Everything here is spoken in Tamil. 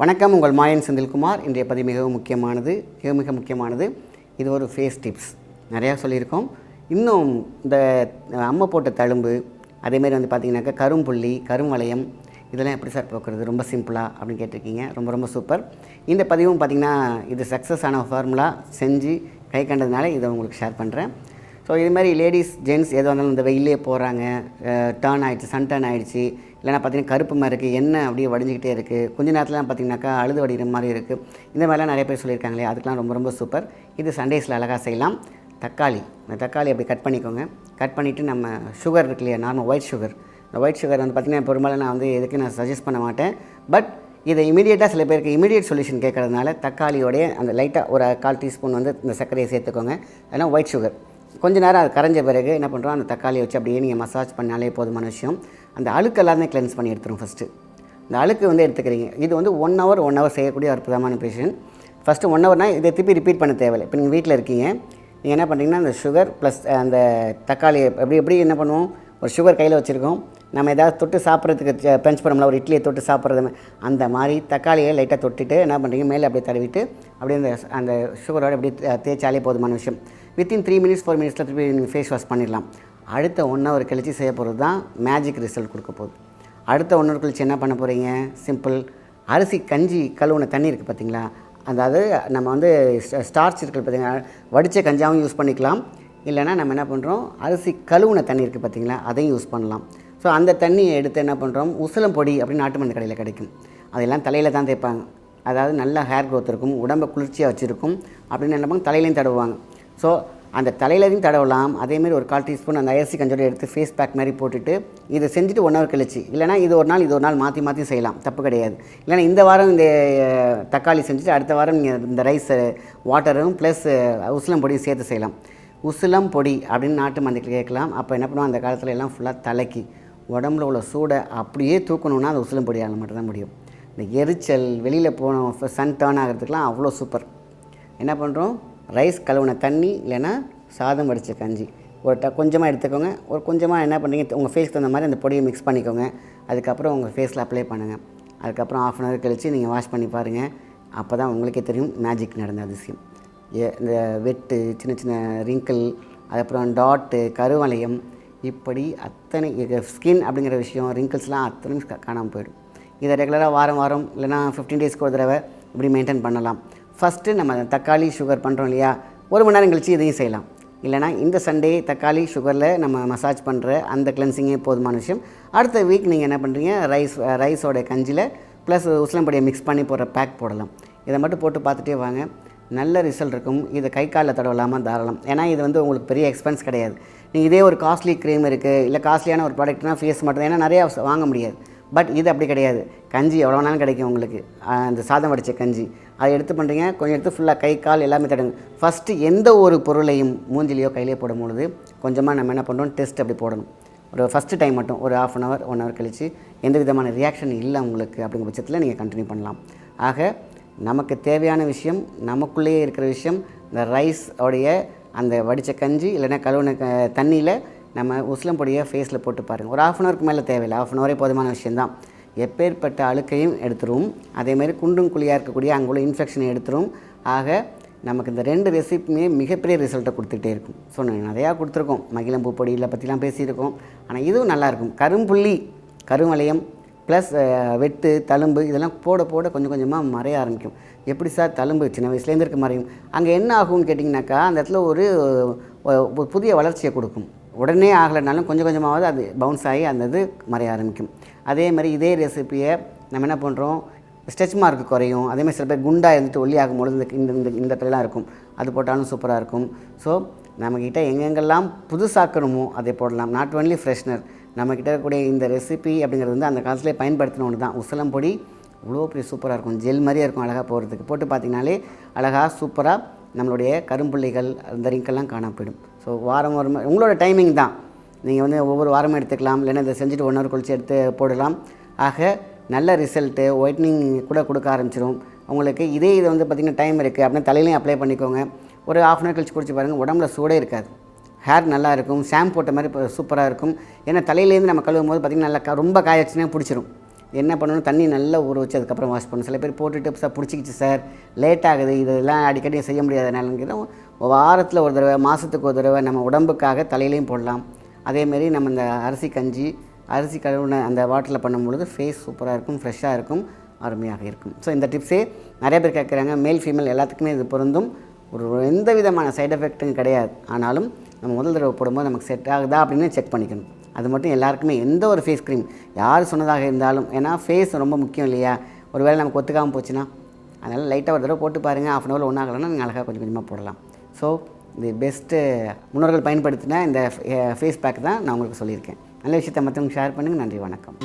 வணக்கம் உங்கள் மாயன் செந்தில்குமார். இன்றைய பதிவு மிகவும் முக்கியமானது மிக மிக முக்கியமானது. இது ஒரு ஃபேஸ் டிப்ஸ் நிறையா சொல்லியிருக்கோம். இன்னும் இந்த அம்மை போட்ட தழும்பு அதேமாரி வந்து பார்த்திங்கனாக்கா கரும்புள்ளி கருவளையம் இதெல்லாம் எப்படி சார் போக்குறது? ரொம்ப சிம்பிளாக அப்படின்னு கேட்டிருக்கீங்க. ரொம்ப ரொம்ப சூப்பர் இந்த பதிவும் பார்த்திங்கன்னா இது சக்ஸஸ் ஆன ஃபார்முலா செஞ்சு கை கண்டதுனால இதை உங்களுக்கு ஷேர் பண்ணுறேன் ஸோ இது மாதிரி லேடிஸ் ஜென்ட்ஸ் எது வந்தாலும் இந்த வெயிலே போகிறாங்க டேர்ன் ஆகிடுச்சு சன் டேர்ன் ஆகிடுச்சு இல்லைனா பார்த்தீங்கன்னா கருப்பு மாதிரி இருக்குது எண்ணெய் அப்படியே வடிஞ்சிக்கிட்டே இருக்குது கொஞ்ச நேரத்தில் பார்த்தீங்கன்னாக்கா அழுது வடிகிற மாதிரி இருக்குது இந்த மாதிரிலாம் நிறைய பேர் சொல்லியிருக்காங்களே அதுக்கெலாம் ரொம்ப ரொம்ப சூப்பர். இது சண்டேஸில் அழகாக செய்யலாம். தக்காளி இந்த தக்காளி அப்படி கட் பண்ணிக்கோங்க. கட் பண்ணிவிட்டு நம்ம சுகர் இருக்கு இல்லையா நார்மல் ஒயிட் சுகர் இந்த ஒயிட் சுகர் வந்து பார்த்திங்கன்னா பெரும்பாலும் நான் வந்து எதுக்கு நான் சஜஸ்ட் பண்ண மாட்டேன். பட் இதை இமீடியட்டாக சில பேருக்கு இமீடியட் சொல்யூஷன் கேட்குறதுனால தக்காளியோடைய அந்த லைட்டாக ஒரு கால் டீஸ்பூன் வந்து இந்த சர்க்கரையை சேர்த்துக்கோங்க. அதெல்லாம் ஒயிட் சுகர் கொஞ்ச நேரம் அது கரைஞ்ச பிறகு என்ன பண்ணுறோம் அந்த தக்காளியை வச்சு அப்படியே நீங்கள் மசாஜ் பண்ணாலே போதுமான விஷயம். அந்த அழுக்கு எல்லாமே கிளென்ஸ் பண்ணி எடுத்துரும் ஃபஸ்ட்டு இந்த அழுக்கு வந்து எடுத்துக்கிறீங்க. இது வந்து ஒன் ஹவர் ஒன் ஹவர் செய்யக்கூடிய அற்புதமான பேஷன் ஃபஸ்ட்டு ஒன் ஹவர்னால் இதை திருப்பி ரிப்பீட் பண்ண தேவையில்லை. இப்போ நீங்கள் வீட்டில் இருக்கீங்க. நீங்கள் என்ன பண்ணுறீங்கன்னா அந்த சுகர் ப்ளஸ் அந்த தக்காளி எப்படி எப்படி என்ன பண்ணுவோம்? ஒரு சுகர் கையில் வச்சுருக்கோம். நம்ம ஏதாவது தொட்டு சாப்பிட்றதுக்கு பெஞ்ச் பண்ணோம்ல ஒரு இட்லியை தொட்டு சாப்பிட்றது அந்த மாதிரி தக்காளியை லைட்டாக தொட்டுட்டு என்ன பண்ணுறீங்க மேலே அப்படியே தடவிட்டு அப்படியே அந்த அந்த சுகரோட அப்படியே தேய்ச்சாலே போதுமான விஷயம். வித்தின் த்ரீ மினிட்ஸ் ஃபோர் மினிட்ஸில் திருப்பி நீங்கள் ஃபேஸ் வாஷ் பண்ணிடலாம். அடுத்த ஒன் ஹவர் கழிச்சு செய்ய போகிறது தான் மேஜிக் ரிசல்ட் கொடுக்க போகுது. அடுத்த ஒன் ஹவர் கழிச்சு என்ன பண்ண போகிறீங்க சிம்பிள் அரிசி கஞ்சி கழுவுன தண்ணி இருக்குது பார்த்தீங்களா அதாவது நம்ம வந்து ஸ்டார்ச் இருக்குது பார்த்தீங்களா வடித்த கஞ்சாவும் யூஸ் பண்ணிக்கலாம். இல்லைன்னா நம்ம என்ன பண்ணுறோம் அரிசி கழுவுன தண்ணி இருக்குது பார்த்தீங்களா அதையும் யூஸ் பண்ணலாம். ஸோ அந்த தண்ணியை எடுத்து என்ன பண்ணுறோம் உசலம் பொடி அப்படின்னு நாட்டு மருந்து கடையில் கிடைக்கும். அதெல்லாம் தலையில் தான் தேய்ப்பாங்க. அதாவது நல்லா ஹேர் க்ரோத் இருக்கும் உடம்பை குளிர்ச்சியாக வச்சுருக்கும் அப்படின்னு என்ன பண்ணுவாங்க? தலையிலையும் தடவுவாங்க. ஸோ அந்த தலையிலையும் தடவலாம். அதேமாரி ஒரு கால் டீஸ்பூன் அந்த அரிசி கஞ்சோட எடுத்து ஃபேஸ் பேக் மாதிரி போட்டுட்டு இதை செஞ்சுட்டு ஒன் ஹவர் கழிச்சு. இல்லைனா இது ஒரு நாள் இது ஒரு நாள் மாற்றி மாற்றி செய்யலாம். தப்பு கிடையாது. இல்லைனா இந்த வாரம் இந்த தக்காளி செஞ்சுட்டு அடுத்த வாரம் நீங்கள் இந்த ரைஸ் வாட்டரும் ப்ளஸ் உசிலம் பொடியும் சேர்த்து செய்யலாம். உசிலம் பொடி அப்படின்னு நாட்டு மந்தைக்கு கேட்கலாம். அப்போ என்ன பண்ணுவோம்? அந்த காலத்தில் எல்லாம் ஃபுல்லாக தலைக்கு உடம்புல உள்ள சூடை அப்படியே தூக்கணுன்னா அது உசிலும் பொடியால் மட்டும்தான் முடியும். இந்த எரிச்சல் வெளியில் போனோம் சன் டேர்ன் ஆகிறதுக்கெலாம் அவ்வளோ சூப்பர் என்ன பண்ணுறோம் ரைஸ் கழுவுன தண்ணி இல்லைன்னா சாதம் வடித்த கஞ்சி. ஒரு ட கொஞ்சமாக எடுத்துக்கோங்க. ஒரு கொஞ்சமாக என்ன பண்ணுறீங்க உங்கள் ஃபேஸ்க்கு தகுந்த மாதிரி அந்த பொடியை மிக்ஸ் பண்ணிக்கோங்க. அதுக்கப்புறம் உங்கள் ஃபேஸில் அப்ளை பண்ணுங்கள் அதுக்கப்புறம் ஆஃப் அன் ஹவர் கழித்து நீங்கள் வாஷ் பண்ணி பாருங்கள் அப்போ தான் உங்களுக்கே தெரியும் மேஜிக் நடந்த அதிசயம். ஏ- இந்த வெட்டு சின்ன சின்ன ரிங்கிள் அதுக்கப்புறம் டாட்டு கருவளையம் இப்படி அத்தனை ஸ்கின் அப்படிங்கிற விஷயம் ரிங்கிள்ஸ்லாம் அத்தனை காணாமல் போயிடும். இதை ரெகுலராக வாரம் வாரம் இல்லைனா ஃபிஃப்டீன் டேஸ்க்கு ஒரு தடவை இப்படி மெயின்டைன் பண்ணலாம். ஃபஸ்ட்டு நம்ம தக்காளி சுகர் பண்ணுறோம் இல்லையா? ஒரு மணி நேரம் கழித்து இதையும் செய்யலாம். இல்லைனா இந்த சண்டே தக்காளி சுகரில் நம்ம மசாஜ் பண்ணுற அந்த கிளென்சிங்கே போதுமான விஷயம். அடுத்த வீக் நீங்கள் என்ன பண்ணுறீங்க ரைஸ் ரைஸோட கஞ்சியில் ப்ளஸ் உசிலம்படியை மிக்ஸ் பண்ணி போடுற பேக் போடலாம். இதை மட்டும் போட்டு பார்த்துட்டே வாங்க. நல்ல ரிசல்ட் இருக்கும். இதை கை காலில் தடவலாமல் தாராளம். ஏன்னா இது வந்து உங்களுக்கு பெரிய எக்ஸ்பென்ஸ் கிடையாது. நீங்கள் இதே ஒரு காஸ்ட்லி க்ரீம் இருக்குது இல்லை காஸ்ட்லியான ஒரு ப்ராடக்ட்னா ஃபேஸ் மட்டும் ஏன்னா நிறையா வாங்க முடியாது. பட் இது அப்படி கிடையாது. கஞ்சி எவ்வளோ வேணாலும் கிடைக்கும் உங்களுக்கு. அந்த சாதம் வடித்த கஞ்சி. அதை எடுத்து பண்ணுறீங்க கொஞ்சம் எடுத்து ஃபுல்லாக கை கால் எல்லாமே தடுங்க ஃபஸ்ட்டு எந்த ஒரு பொருளையும் மூஞ்சிலையோ கையிலையோ போடும் பொழுது கொஞ்சமாக நம்ம என்ன பண்ணுறோம் டெஸ்ட் அப்படி போடணும். ஒரு ஃபஸ்ட்டு டைம் மட்டும் ஒரு half an hour one hour கழித்து எந்த விதமான ரியாக்ஷன் இல்லை உங்களுக்கு அப்படிங்கிற பட்சத்தில் நீங்கள் கண்டினியூ பண்ணலாம். ஆக நமக்கு தேவையான விஷயம் நமக்குள்ளேயே இருக்கிற விஷயம் இந்த ரைஸ் உடைய அந்த வடித்த கஞ்சி இல்லைன்னா கழுவுன க தண்ணியில் நம்ம உஸ்லம் பொடியை ஃபேஸில் போட்டு பாருங்கள் ஒரு ஆஃப் அன் ஹவருக்கு மேலே தேவையில்லை. ஆஃப் அன் ஹவரே போதுமான விஷயந்தான் எப்பேற்பட்ட அழுக்கையும் எடுத்துரும். அதேமாதிரி குண்டும் குழியாக இருக்கக்கூடிய அங்குள்ள இன்ஃபெக்ஷனை எடுத்துரும். ஆக நமக்கு இந்த ரெண்டு ரெசிப்பியுமே மிகப்பெரிய ரிசல்ட்டை கொடுத்துக்கிட்டே இருக்கும். ஸோ நான் நிறையா கொடுத்துருக்கோம். மகிழம்பூ பொடியில் பற்றிலாம் பேசியிருக்கோம். ஆனால் இதுவும் நல்லாயிருக்கும் கரும்புள்ளி கருவளையம் ப்ளஸ் வெட்டு தழும்பு இதெல்லாம் போட போட கொஞ்சம் கொஞ்சமாக மறைய ஆரம்பிக்கும். எப்படி சார் தழும்பு? சின்ன வயசுலேருந்து இருக்க மறையும். அங்கே என்ன ஆகும்னு கேட்டிங்கனாக்கா அந்த இடத்துல ஒரு புதிய வளர்ச்சியை கொடுக்கும். உடனே ஆகலைனாலும் கொஞ்சம் கொஞ்சமாவது அது பவுன்ஸ் ஆகி அந்த இது மறைய ஆரம்பிக்கும். அதே மாதிரி இதே ரெசிப்பியை நம்ம என்ன பண்ணுறோம் ஸ்ட்ரெச் மார்க் குறையும். அதேமாதிரி சில பேர் குண்டாக இருந்துட்டு ஒல்லி பொழுது இந்த இந்த இந்த இந்த இடத்துலலாம் இருக்கும். அது போட்டாலும் சூப்பராக இருக்கும். ஸோ நம்மக்கிட்ட எங்கெங்கெல்லாம் புதுசாக்கணுமோ அதை போடலாம். நாட் ஒன்லி ஃப்ரெஷ்னர் நம்மக்கிட்ட இருக்கக்கூடிய இந்த ரெசிபி அப்படிங்கிறது வந்து அந்த காலத்துலேயே பயன்படுத்தின ஒன்று தான். உசலம் பொடி இவ்வளோ பெரிய சூப்பராக இருக்கும். ஜெல் மாதிரியே இருக்கும் அழகாக போகிறதுக்கு போட்டு பார்த்தீங்கனாலே அழகாக சூப்பராக நம்மளுடைய கரும்புள்ளிகள் அந்த ரிங்கெல்லாம் காணாம போயிடும். ஸோ வாரம் வாரம் உங்களோட டைமிங் தான். நீங்கள் வந்து ஒவ்வொரு வாரமும் எடுத்துக்கலாம். இல்லைன்னா இதை செஞ்சுட்டு ஒன் ஹவர் கழிச்சு எடுத்து போடலாம். ஆக நல்ல ரிசல்ட்டு ஒயிட்னிங் கூட கொடுக்க ஆரம்பிச்சிடும் உங்களுக்கு இதே இது வந்து பார்த்திங்கன்னா டைம் இருக்குது அப்படின்னா தலையிலையும் அப்ளை பண்ணிக்கோங்க. ஒரு ஆஃப் அன் ஹவர் கழிச்சு குடிச்சு பாருங்கள் உடம்புல சூடே இருக்காது. ஹேர் நல்லா இருக்கும் ஷாம்பு போட்ட மாதிரி இப்போ சூப்பராக இருக்கும் ஏன்னா தலையிலேருந்து நம்ம கழுவும் போது பார்த்திங்கன்னா நல்லா ரொம்ப காய பிடிச்சிரும். என்ன பண்ணணும்? தண்ணி நல்லா ஊற வச்சு அதுக்கப்புறம் வாஷ் பண்ணணும். சில பேர் போட்டுட்டு சார் பிடிச்சிக்கிச்சு சார் லேட் ஆகுது. இதெல்லாம் அடிக்கடி செய்ய முடியாதனாலங்கிறத வாரத்தில் ஒரு தடவை மாதத்துக்கு ஒரு தடவை நம்ம உடம்புக்காக தலையிலையும் போடலாம். அதேமாரி நம்ம இந்த அரிசி கஞ்சி அரிசி கழுவுன அந்த வாட்டரில் பண்ணும்பொழுது ஃபேஸ் சூப்பராக இருக்கும் ஃப்ரெஷ்ஷாக இருக்கும் அருமையாக இருக்கும். ஸோ இந்த டிப்ஸே நிறைய பேர் கேட்குறாங்க. மேல் ஃபீமேல் எல்லாத்துக்குமே இது பொருந்தும். ஒரு எந்த விதமான சைடு எஃபெக்ட்டும் கிடையாது. ஆனாலும் நம்ம முதல் தடவை போடும்போது நமக்கு செட் ஆகுதா அப்படின்னு செக் பண்ணிக்கணும். அது மட்டும் எல்லாருக்குமே எந்த ஒரு ஃபேஸ் க்ரீம் யார் சொன்னதாக இருந்தாலும் ஏன்னா ஃபேஸ் ரொம்ப முக்கியம் இல்லையா? ஒரு வேளை நமக்கு ஒத்துக்காமல் போச்சுன்னா அதனால் லைட்டாக ஒரு தடவை போட்டு பாருங்கள் ஆஃப் அன் ஹவர் ஒன்றாகலன்னா நீங்கள் அழகாக கொஞ்சம் கொஞ்சமாக போடலாம். ஸோ இது பெஸ்ட்டு முன்னோர்கள் பயன்படுத்தின இந்த ஃபேஸ் பேக் தான் நான் உங்களுக்கு சொல்லியிருக்கேன். நல்ல விஷயத்தை மற்றவங்க ஷேர் பண்ணுங்கள் நன்றி வணக்கம்.